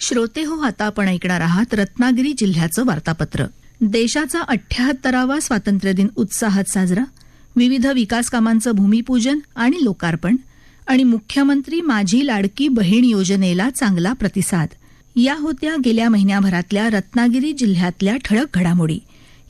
श्रोते हो आता आपण ऐकणार आहात रत्नागिरी जिल्ह्याचं वार्तापत्र. देशाचा अठ्याहत्तरावा स्वातंत्र्य दिन उत्साहात साजरा. विविध विकास कामांचं भूमिपूजन आणि लोकार्पण. आणि मुख्यमंत्री माझी लाडकी बहीण योजनेला चांगला प्रतिसाद. या होत्या गेल्या महिन्याभरातल्या रत्नागिरी जिल्ह्यातल्या ठळक घडामोडी.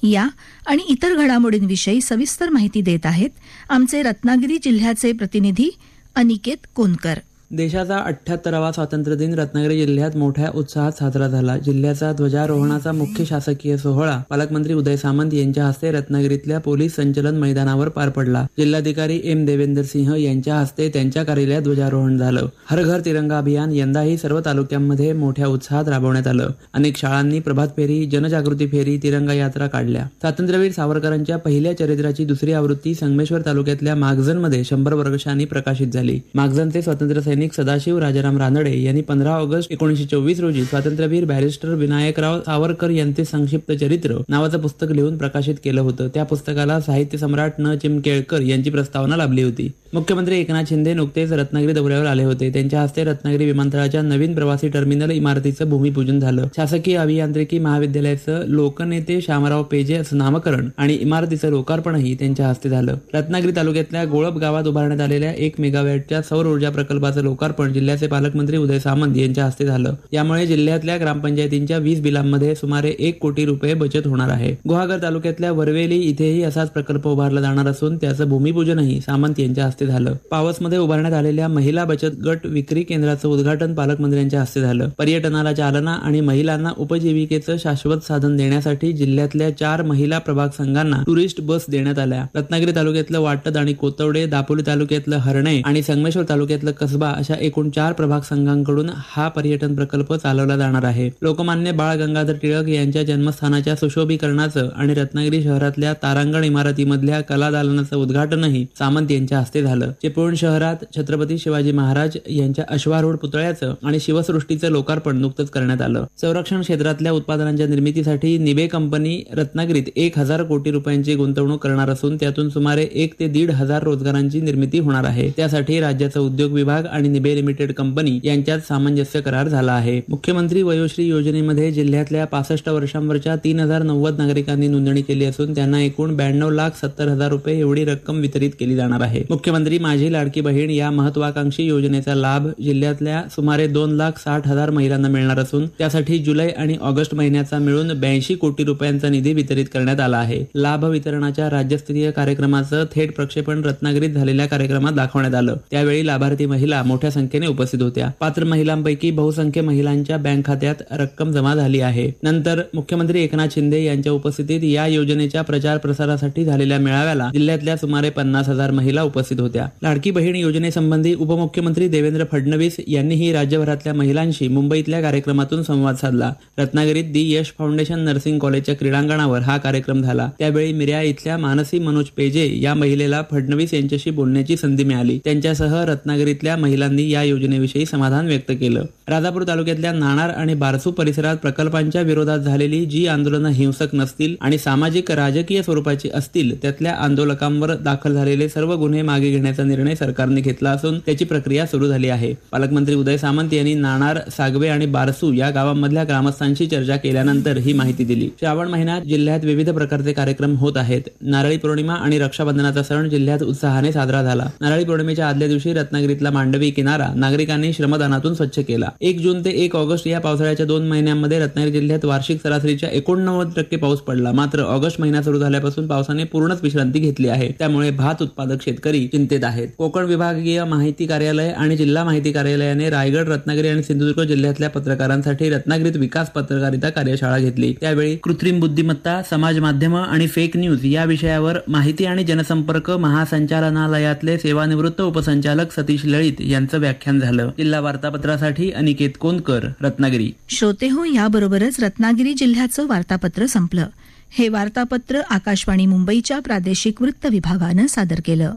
या आणि इतर घडामोडींविषयी सविस्तर माहिती देत आहेत आमचे रत्नागिरी जिल्ह्याचे प्रतिनिधी अनिकेत कोनकर. देशाचा अठ्ठ्याहत्तरावा स्वातंत्र्य दिन रत्नागिरी जिल्ह्यात मोठ्या उत्साहात साजरा झाला. जिल्ह्याचा ध्वजारोहणाचा मुख्य शासकीय सोहळा पालकमंत्री उदय सामंत यांच्या हस्ते रत्नागिरीतल्या पोलीस संचलन मैदानावर पार पडला. जिल्हाधिकारी एम देवेंदर सिंह यांच्या हस्ते त्यांच्या कार्यालयात ध्वजारोहण झालं. हर घर तिरंगा अभियान यंदाही सर्व तालुक्यांमध्ये मोठ्या उत्साहात राबवण्यात आलं. अनेक शाळांनी प्रभात फेरी जनजागृती फेरी तिरंगा यात्रा काढल्या. स्वातंत्र्यवीर सावरकरांच्या पहिल्या चरित्राची दुसरी आवृत्ती संगमेश्वर तालुक्यातल्या मागझनमध्ये शंभर वर्षांनी प्रकाशित झाली. मागझनचे स्वातंत्र्य सैनिक सदाशिव राजाराम रानडे यांनी पंधरा ऑगस्ट एकोणीशे चोवीस रोजी स्वातंत्र्यवीर बॅरिस्टर विनायकराव सावरकर यांचे संक्षिप्त चरित्र नावाचं पुस्तक लिहून प्रकाशित केलं होतं. त्या पुस्तकाला साहित्य सम्राट न चिमकेळकर यांची प्रस्तावना लाभली होती. मुख्यमंत्री एकनाथ शिंदे नुकतेच रत्नागिरी दौऱ्यावर आले होते. त्यांच्या हस्ते रत्नागिरी विमानतळाच्या नवीन प्रवासी टर्मिनल इमारतीचं भूमिपूजन झालं. शासकीय अभियांत्रिकी महाविद्यालयाचं लोकनेते श्यामराव पेजे असं नामकरण आणि इमारतीचं लोकार्पणही त्यांच्या हस्ते झालं. रत्नागिरी तालुक्यातल्या गोळप गावात उभारण्यात आलेल्या एक मेगावॅटच्या सौर ऊर्जा प्रकल्पाचं लोकार्पण जिल्ह्याचे पालकमंत्री उदय सामंत यांच्या हस्ते झालं. यामुळे जिल्ह्यातल्या ग्रामपंचायतींच्या वीज बिलांमध्ये सुमारे एक कोटी रुपये बचत होणार आहे. गुहागर तालुक्यातल्या वरवेली इथेही असाच प्रकल्प उभारला जाणार असून त्याचं भूमिपूजनही सामंत यांच्या हस्ते झालं. पावसमध्ये उभारण्यात आलेल्या महिला बचत गट विक्री केंद्राचं उद्घाटन पालकमंत्र्यांच्या हस्ते झालं. पर्यटनाला चालना आणि महिलांना उपजीविकेचं शाश्वत साधन देण्यासाठी जिल्ह्यातल्या चार महिला प्रभाग संघांना टुरिस्ट बस देण्यात आल्या. रत्नागिरी तालुक्यातलं वाटद आणि कोतवडे दापोली तालुक्यातलं हरणे आणि संगमेश्वर तालुक्यातलं कसबा अशा एकूण चार प्रभाग संघांकडून हा पर्यटन प्रकल्प चालवला जाणार आहे. लोकमान्य बाळ गंगाधर टिळक यांच्या जन्मस्थानाच्या सुशोभीकरणाचं आणि रत्नागिरी शहरातल्या तारांगण इमारतीमधल्या कला दालनाचं उद्घाटनही सामंत यांच्या हस्ते झालं. चिपळूण शहरात छत्रपती शिवाजी महाराज यांच्या अश्वारूढ पुतळ्याचं आणि शिवसृष्टीचं लोकार्पण नुकतंच करण्यात आलं. संरक्षण क्षेत्रातल्या उत्पादनांच्या निर्मितीसाठी निबे कंपनी रत्नागिरीत एक हजार कोटी रुपयांची गुंतवणूक करणार असून त्यातून सुमारे एक ते दीड हजार रोजगारांची निर्मिती होणार आहे. त्यासाठी राज्याचा उद्योग विभाग आणि निबे लिमिटेड कंपनी यांच्यात सामंजस्य करार झाला आहे. मुख्यमंत्री वयोश्री योजनेमध्ये जिल्ह्यातल्या पासष्ट वर्षांवरच्या तीन हजार नव्वद नागरिकांनी नोंदणी केली असून त्यांना एकूण ब्याण्णव लाख सत्तर हजार रुपये एवढी रक्कम वितरित केली जाणार आहे. मुख्यमंत्री माझी लाडकी बहीण या महत्वाकांक्षी योजनेचा लाभ जिल्ह्यातल्या सुमारे दोन लाख साठ हजार महिलांना मिळणार असून त्यासाठी जुलै आणि ऑगस्ट महिन्याचा मिळून ब्याऐंशी कोटी रुपयांचा निधी वितरित करण्यात आला आहे. लाभ वितरणाच्या राज्यस्तरीय कार्यक्रमाचं थेट प्रक्षेपण रत्नागिरीत झालेल्या कार्यक्रमात दाखवण्यात आलं. त्यावेळी लाभार्थी महिला मोठ्या संख्येने उपस्थित होत्या. पात्र महिलांपैकी बहुसंख्य महिलांच्या बँक खात्यात रक्कम जमा झाली आहे. नंतर मुख्यमंत्री एकनाथ शिंदे यांच्या उपस्थितीत या योजनेच्या प्रचार प्रसारासाठी झालेल्या मेळाव्याला जिल्ह्यातल्या सुमारे पन्नास हजार महिला उपस्थित होत्या. लाडकी बहीण योजनेसंबंधी उपमुख्यमंत्री देवेंद्र फडणवीस यांनीही राज्यभरातल्या महिलांशी मुंबईतल्या कार्यक्रमातून संवाद साधला. रत्नागिरीत दी यश फाउंडेशन नर्सिंग कॉलेजच्या क्रीडांगणावर हा कार्यक्रम झाला. त्यावेळी मिर्या इथल्या मानसी मनोज पेजे या महिलेला फडणवीस यांच्याशी बोलण्याची संधी मिळाली. त्यांच्यासह रत्नागिरीतल्या महिलांनी या योजनेविषयी समाधान व्यक्त केलं. राजापूर तालुक्यातल्या नाणार आणि बारसू परिसरात प्रकल्पांच्या विरोधात झालेली जी आंदोलनं हिंसक नसतील आणि सामाजिक राजकीय स्वरूपाची असतील त्यातल्या आंदोलकांवर दाखल झालेले सर्व गुन्हे मागे घेण्याचा निर्णय सरकारने घेतला असून त्याची प्रक्रिया सुरू झाली आहे. पालकमंत्री उदय सामंत यांनी नाणार सागवे आणि बारसू या गावांमधल्या ग्रामस्थांशी चर्चा केल्यानंतर ही माहिती दिली. श्रावण महिन्यात जिल्ह्यात विविध प्रकारचे कार्यक्रम होत आहेत. नारळी पौर्णिमा आणि रक्षाबंधनाचा सण जिल्ह्यात उत्साहाने साजरा झाला. नारळी पौर्णिमेच्या आदल्या दिवशी रत्नागिरीतला मांडवी किनारा नागरिकांनी श्रमदानातून स्वच्छ केला. एक जून ते एक ऑगस्ट या पावसाळ्याच्या दोन महिन्यांमध्ये रत्नागिरी जिल्ह्यात वार्षिक सरासरीच्या एकोणनव्वद टक्के पाऊस पडला. मात्र ऑगस्ट महिना सुरू झाल्यापासून पावसाने पूर्णच विश्रांती घेतली आहे. त्यामुळे भात उत्पादक शेतकरी चिंतेत आहेत. कोकण विभागीय माहिती कार्यालय आणि जिल्हा माहिती कार्यालयाने रायगड रत्नागिरी आणि सिंधुदुर्ग जिल्ह्यातल्या पत्रकारांसाठी रत्नागिरीत विकास पत्रकारिता कार्यशाळा घेतली. त्यावेळी कृत्रिम बुद्धिमत्ता समाज माध्यम आणि फेक न्यूज या विषयावर माहिती आणि जनसंपर्क महासंचालनालयातले सेवानिवृत्त उपसंचालक सतीश लळित यांचं व्याख्यान झालं. जिल्हा वार्तापत्रासाठी अनिकेत कोनकर रत्नागिरी. श्रोते हो याबरोबरच रत्नागिरी जिल्ह्याचं वार्तापत्र संपलं. हे वार्तापत्र आकाशवाणी मुंबईच्या प्रादेशिक वृत्त विभागानं सादर केलं.